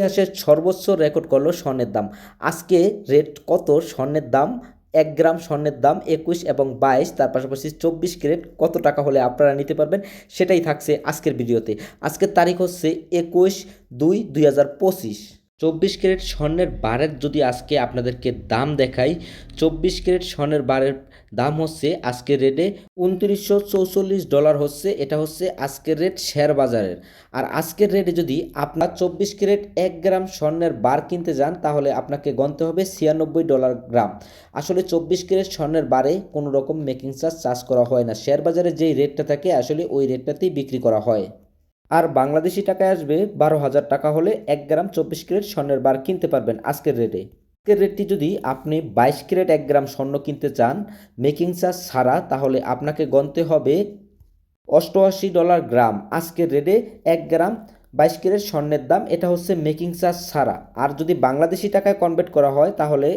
ইতিহাসের সর্বোচ্চ রেকর্ড করল স্বর্ণের দাম। আজকে রেট কত? স্বর্ণের দাম এক গ্রাম স্বর্ণের দাম একুশ এবং বাইশ, তার পাশাপাশি চব্বিশ ক্যারেট। কত টাকা হলে আপনারা নিতে পারবেন? সেটাই থাকছে আজকের ভিডিওতে। আজকের তারিখ হচ্ছে একুশ দুই দুই হাজার পঁচিশ। চব্বিশ ক্যারেট স্বর্ণের বারের যদি আজকে আপনাদেরকে দাম দেখাই, চব্বিশ ক্যারেট স্বর্ণের বারের দাম হচ্ছে আজকের রেটে উনত্রিশশো চৌচল্লিশ ডলার হচ্ছে, এটা হচ্ছে আজকের রেট শেয়ার বাজারের। আর আজকের রেটে যদি আপনার চব্বিশ ক্যারেট এক গ্রাম স্বর্ণের বার কিনতে যান, তাহলে আপনাকে গণতে হবে ছিয়ানব্বই ডলার গ্রাম আসলে চব্বিশ ক্যারেট স্বর্ণের বারে কোনো রকম মেকিং চার্জ চার্জ করা হয় না। শেয়ার বাজারে যেই রেটটা থাকে, আসলে ওই রেটটাতেই বিক্রি করা হয়। আর বাংলাদেশি টাকায় আসবে বারো হাজার টাকা হলে এক গ্রাম চব্বিশ ক্যারেট স্বর্ণের বার কিনতে পারবেন আজকের রেটে আজকের রেটটি যদি আপনি বাইশ ক্যারেট এক গ্রাম স্বর্ণ কিনতে চান মেকিং চার্জ ছাড়া, তাহলে আপনাকে গণতে হবে অষ্টআশি ডলার গ্রাম। আজকের রেটে এক গ্রাম বাইশ ক্যারেট স্বর্ণের দাম, এটা হচ্ছে মেকিং চার্জ ছাড়া। আর যদি বাংলাদেশি টাকায় কনভার্ট করা হয়, তাহলে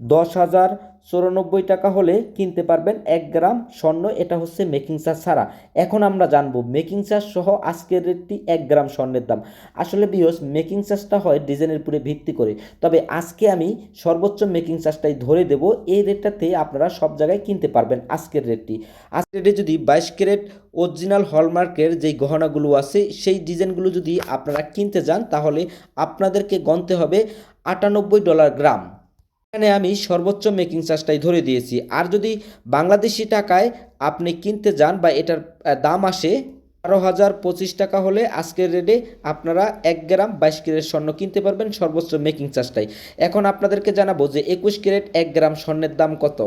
দশ হাজার চৌরানব্বই টাকা হলে কিনতে পারবেন এক গ্রাম স্বর্ণ, এটা হচ্ছে মেকিং চার্জ ছাড়া। এখন আমরা জানব, মেকিং চার্জ সহ আজকের রেটটি এক গ্রাম স্বর্ণের দাম। আসলে বিয়স মেকিং চার্জটা হয় ডিজাইনের উপরে ভিত্তি করে। তবে আজকে আমি সর্বোচ্চ মেকিং চার্জটাই ধরে দেব। এই রেটটাতে আপনারা সব জায়গায় কিনতে পারবেন আজকের রেটটি। আজকের রেটে যদি বাইশ ক্যারেট অরিজিনাল হলমার্কের যেই গহনাগুলো আছে, সেই ডিজাইনগুলো যদি আপনারা কিনতে যান, তাহলে আপনাদেরকে গণতে হবে আটানব্বই ডলার গ্রাম। এখানে আমি সর্বোচ্চ মেকিং চার্জটাই ধরে দিয়েছি। আর যদি বাংলাদেশি টাকায় আপনি কিনতে যান বা এটার দাম আসে বারো হাজার পঁচিশ টাকা হলে আজকের রেটে আপনারা এক গ্রাম বাইশ ক্যারেট স্বর্ণ কিনতে পারবেন সর্বোচ্চ মেকিং চার্জটাই এখন আপনাদেরকে জানাব যে একুশ ক্যারেট এক গ্রাম স্বর্ণের দাম কত।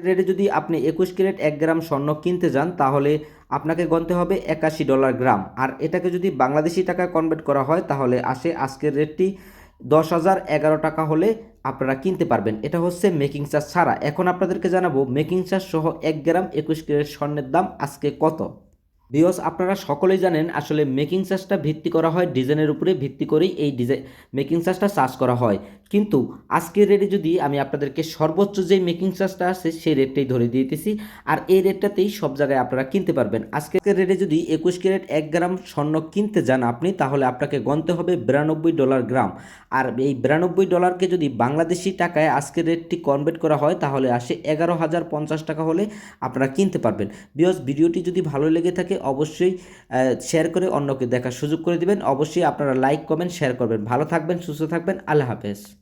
রেটে যদি আপনি একুশ ক্যারেট এক গ্রাম স্বর্ণ কিনতে যান, তাহলে আপনাকে গণতে হবে একাশি ডলার গ্রাম। আর এটাকে যদি বাংলাদেশি টাকায় কনভার্ট করা হয়, তাহলে আসে আজকের রেটটি দশ হাজার এগারো টাকা হলে আপনারা কিনতে পারবেন। এটা হচ্ছে মেকিং চার্জ ছাড়া। এখন আপনাদেরকে জানাব, মেকিং চার্জ সহ এক গ্রাম একুশ ক্যারেট স্বর্ণের দাম আজকে কত? বিয়স আপনারা সকলেই জানেন, আসলে মেকিং চার্জটা ভিত্তি করা হয় ডিজাইনের উপরে, ভিত্তি করেই এই ডিজাইন মেকিং চার্জটা চার্জ করা হয়। কিন্তু আজকের রেটে যদি আমি আপনাদেরকে সর্বোচ্চ যে মেকিং চার্জটা আছে, সেই রেটটাই ধরে দিতেছি। আর এই রেটটাতেই সব জায়গায় আপনারা কিনতে পারবেন। আজকের রেটে যদি একুশ ক্যারেট এক গ্রাম স্বর্ণ কিনতে যান আপনি, তাহলে আপনাকে গণতে হবে বিরানব্বই ডলার গ্রাম। আর এই বিরানব্বই ডলারকে যদি বাংলাদেশি টাকায় আজকের রেটটি কনভার্ট করা হয়, তাহলে আসে এগারো হাজার পঞ্চাশ টাকা হলে আপনারা কিনতে পারবেন। বিকজ ভিডিওটি যদি ভালো লেগে থাকে, অবশ্যই শেয়ার করে অন্যকে দেখার সুযোগ করে দিবেন। অবশ্যই আপনারা লাইক কমেন্ট শেয়ার করবেন। ভালো থাকবেন, সুস্থ থাকবেন। আল্লাহ হাফেজ।